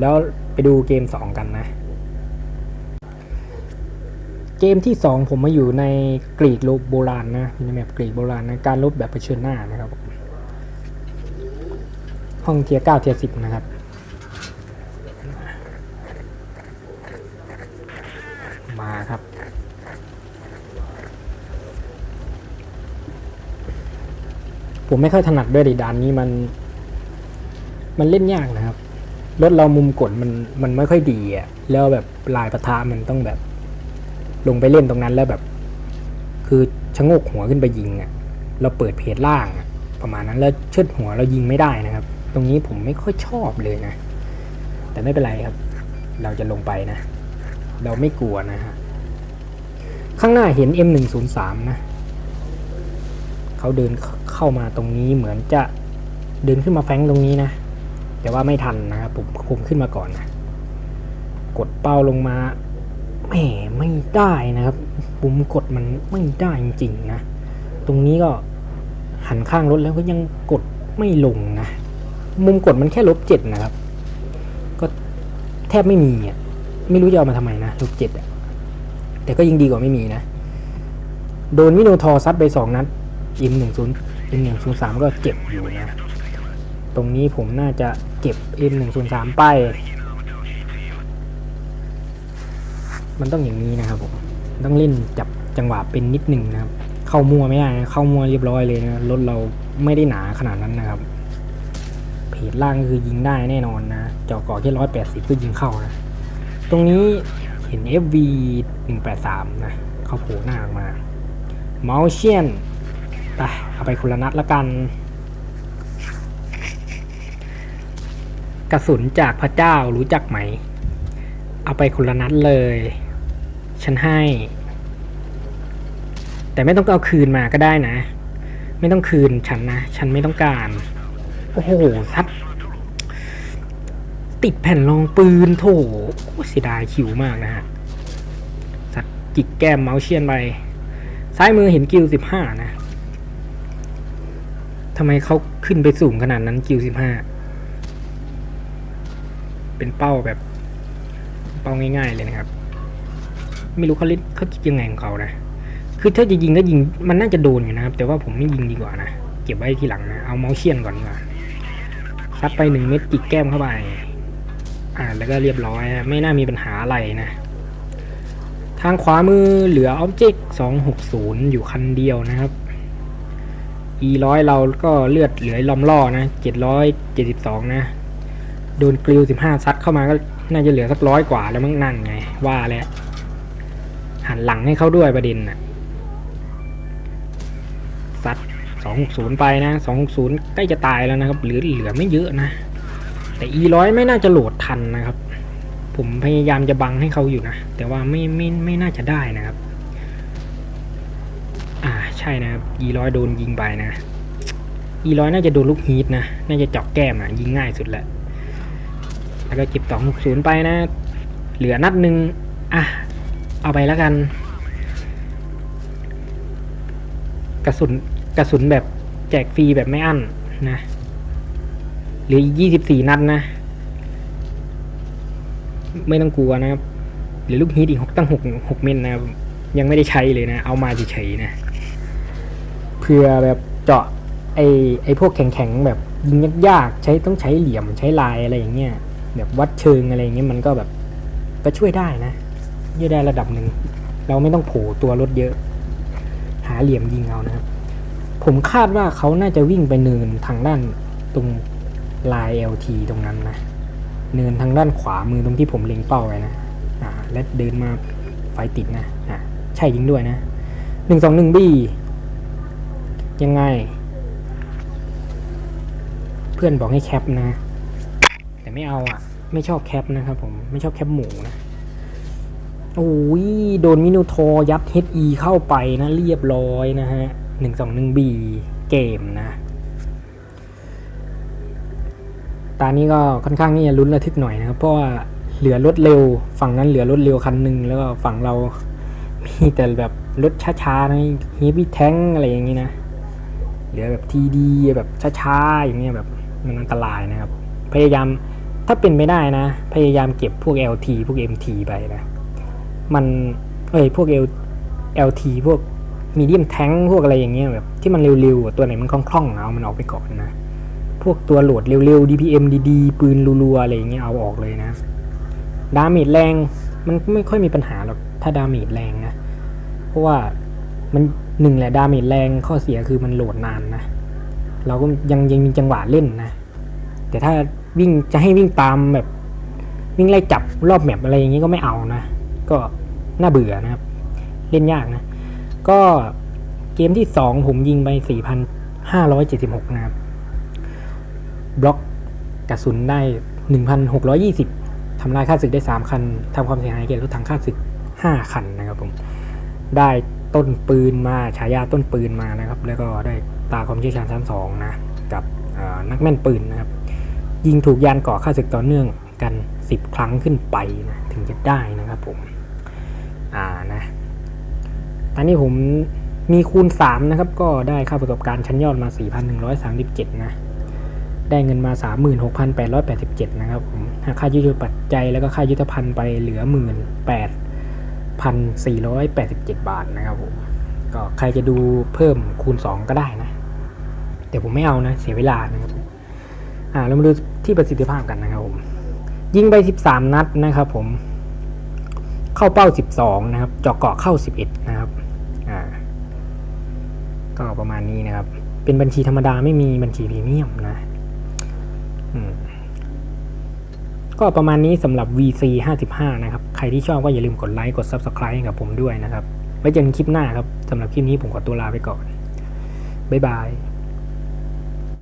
แล้วไปดูเกมสองกันนะ เกมที่สองผมมาอยู่ในกรีกลบโบราณนะในแบบกรีกโบราณนะ การลบแบบเผชิญหน้านะครับ ห้องเทียร์เก้าเทียร์สิบนะครับมาครับ ผมไม่ค่อยถนัดด้วยดิด่านนี้มัน มันเล่นยากนะครับ รถเรามุมกดมันมันไม่ค่อยดีอะแล้วแบบลายปะทะมันต้องแบบ ลงไปเล่นตรงนั้นแล้วแบบ คือชะโงกหัวขึ้นไปยิงอะเราเปิดเพจล่างอะประมาณนั้นแล้วเชิดหัวเรายิงไม่ได้นะครับ ตรงนี้ผมไม่ค่อยชอบเลยนะ แต่ไม่เป็นไรครับ เราจะลงไปนะ เราไม่กลัวนะฮะข้างหน้าเห็น M103 นะเขาเดินเข้ามาตรงนี้เหมือนจะเดินขึ้นมาแฟงตรงนี้นะ แต่ว่าไม่ทันนะครับผมผมขึ้นมาก่อนนะกดเป้าลงมาแหมไม่ได้นะครับปุ่มกดมันไม่ได้จริงๆนะตรงนี้ก็หันข้างรถแล้วก็ยังกดไม่ลงนะมุมกดมันแค่ลบเจ็ดนะครับ ก็แทบไม่มีอะไม่รู้จะเอามาทำไมนะลบเจ็ดอะแต่ก็ยังดีกว่าไม่มีนะโดนมิโนทอร์ซัดไปสองนัดอิมหนึ่งศูนย์อิมหนึ่งศูนย์สามก็เจ็บอยู่นะ ตรงนี้ผมน่าจะเก็บ M103 ไป มันต้องอย่างนี้นะครับผมต้องเล่นจับจังหวะเป็นนิดหนึ่งนะครับ เข้ามั่วไม่ได้นะเข้ามั่วเรียบร้อยเลยนะรถเราไม่ได้หนาขนาดนั้นนะครับเพจล่างก็คือยิงได้แน่นอนนะจอก่อแค่ร้อยแปดสิบก็ยิงเข้านะ ตรงนี้เห็น FV 183 นะเขาโผล่หน้าออกมา เมาเชียนไปเอาไปคนละนัดละกัน กระสุนจากพระเจ้ารู้จักไหม เอาไปคนละนัดเลย ฉันให้ แต่ไม่ต้องเอาคืนมาก็ได้นะ ไม่ต้องคืนฉันนะ ฉันไม่ต้องการ โอ้โหซัดติดแผ่นรองปืนโถเสียดายคิวมากนะฮะสัดจิกแก้มเมาเชียนไป ซ้ายมือเห็นกิวสิบห้านะทำไมเขาขึ้นไปสูงขนาดนั้นกิวสิบห้า เป็นเป้าแบบ เป้าง่ายๆเลยนะครับ ไม่รู้เขาเล่นเขาคิดยังไงของเขานะคือถ้าจะยิงก็ยิงมันน่าจะโดนอยู่นะครับ แต่ว่าผมไม่ยิงดีกว่านะเก็บไว้ทีหลังนะเอาเมาส์เชียนก่อนดีกว่าซัดไปหนึ่งเม็ดจิกแก้มเข้าไปอ่าแล้วก็เรียบร้อยนะไม่น่ามีปัญหาอะไรนะ ทางขวามือเหลือ Object 260อยู่คันเดียวนะครับ E ร้อยเราก็เลือดเหลือลอมล่อนะ772นะ โดนกลิว15ซัดเข้ามาก็น่าจะเหลือสักร้อยกว่าแล้วมั้งนั่นไง ว่าแล้วหันหลังให้เขาด้วยประเด็นน่ะซัด260ไปนะ260ใกล้จะตายแล้วนะครับเหลือเหลือไม่เยอะนะ แต่ E ร้อยไม่น่าจะโหลดทันนะครับ ผมพยายามจะบังให้เขาอยู่นะ แต่ว่าไม่ไม่ไม่น่าจะได้นะครับ อ่าใช่นะครับ E ร้อยโดนยิงไปนะ E ร้อยน่าจะโดนลูกฮีทนะ น่าจะเจาะแก้มอะยิงง่ายสุดแหละ แล้วก็เก็บสองหกศูนย์ไปนะ เหลือนัดหนึ่งอะ เอาไปแล้วกัน กระสุนกระสุนแบบแจกฟรีแบบไม่อั้นนะเหลืออีกยี่สิบสี่นัดนะ ไม่ต้องกลัวนะครับหรือลูกฮีทอีกหกตั้งหกหกเมตรนะยังไม่ได้ใช้เลยนะ เอามาเฉยๆนะเพื่อแบบเจาะไอไอพวกแข็งๆแบบยิงยากๆใช้ต้องใช้เหลี่ยมใช้ลายอะไรอย่างเงี้ย แบบวัดเชิงอะไรอย่างเงี้ยมันก็แบบก็ช่วยได้นะช่วยได้ระดับหนึ่ง เราไม่ต้องโผล่ตัวรถเยอะ หาเหลี่ยมยิงเอานะครับ ผมคาดว่าเขาน่าจะวิ่งไปเนินทางด้านตรงลาย LT ตรงนั้นนะ เนินทางด้านขวามือตรงที่ผมเล็งเป้าไว้นะ อ่า และเดินมาไฟติดนะ อ่าใช่ยิงด้วยนะหนึ่งสองหนึ่งบียังไง เพื่อนบอกให้แคปนะ แต่ไม่เอาอะ ไม่ชอบแคปนะครับผมไม่ชอบแคปหมูนะโอ้ยโดนมินูทรยัด HE เข้าไปนะ เรียบร้อยนะฮะหนึ่งสองหนึ่งบีเกมนะ ตานี้ก็ค่อนข้างที่จะลุ้นระทึกหน่อยนะครับ เพราะว่าเหลือรถเร็ว ฝั่งนั้นเหลือรถเร็วคันหนึ่งแล้วก็ฝั่งเรา มีแต่แบบรถช้าๆนะเฮฟวี่แท้งอะไรอย่างนี้นะ เหลือแบบทีดีแบบช้าๆอย่างเงี้ยแบบมันอันตรายนะครับ พยายาม ถ้าเป็นไม่ได้นะ พยายามเก็บพวก LT พวก MT ไปนะ มันเอ้ยพวก L LT พวกมีเดียมแทงพวกอะไรอย่างเงี้ยแบบที่มันเร็วๆตัวไหนมันคล่องๆเอามันออกไปก่อนนะ พวกตัวโหลดเร็วๆ DPM ดีๆปืนรัวๆอะไรอย่างเงี้ยเอาออกเลยนะ ดาเมจแรงมันไม่ค่อยมีปัญหาหรอกถ้าดาเมจแรงนะ เพราะว่ามันหนึ่งแหละดาเมจแรงข้อเสียคือมันโหลดนานนะ เราก็ยังยังมีจังหวะเล่นนะ แต่ถ้า วิ่งจะให้วิ่งตามแบบ วิ่งไล่จับรอบแมปอะไรอย่างนี้ก็ไม่เอานะ ก็น่าเบื่อนะครับ เล่นยากนะ ก็เกมที่สองผมยิงไป 4,576 นะครับ บล็อกกระสุนได้ 1,620ทำลายค่าศึกได้ 3 คันทำความเสียหายแก่รถถังค่าศึก 5 คันนะครับผม ได้ต้นปืนมาฉายาต้นปืนมานะครับ แล้วก็ได้ตาความเชี่ยวชาญชั้นสองนะ กับนักแม่นปืนนะครับ ยิงถูกยานกาะค่าศึกต่อเนื่องกัน 10 ครั้งขึ้นไปนะถึงจะได้นะครับผมอ่านะตอนนี้ผมมีคูณ 3 นะครับ ก็ได้ค่าประกอบการชั้นยอดมา 4,137 นะได้เงินมา 36,887 นะครับผมหากค่ายุทธปัจจัยแล้วก็ค่ายุทธภัณฑ์ไปเหลือ 18,487 บาทนะครับผม ก็ใครจะดูเพิ่มคูณ 2 ก็ได้นะ แต่ผมไม่เอานะ เสียเวลานะครับผม อ่าเรามาดูที่ประสิทธิภาพกันนะครับผมยิงไป 13 นัดนะครับผม เข้าเป้า 12 นะครับเจาะเกาะเข้า 11 นะครับอ่าก็ประมาณนี้นะครับ เป็นบัญชีธรรมดาไม่มีบัญชีพรีเมียมนะก็ประมาณนี้สำหรับ VC 55 นะครับ ใครที่ชอบก็อย่าลืมกดไลค์กด Subscribe ให้กับผมด้วยนะครับ ไว้เจอกันคลิปหน้าครับสำหรับคลิปนี้ผมขอตัวลาไปก่อน บ๊ายบาย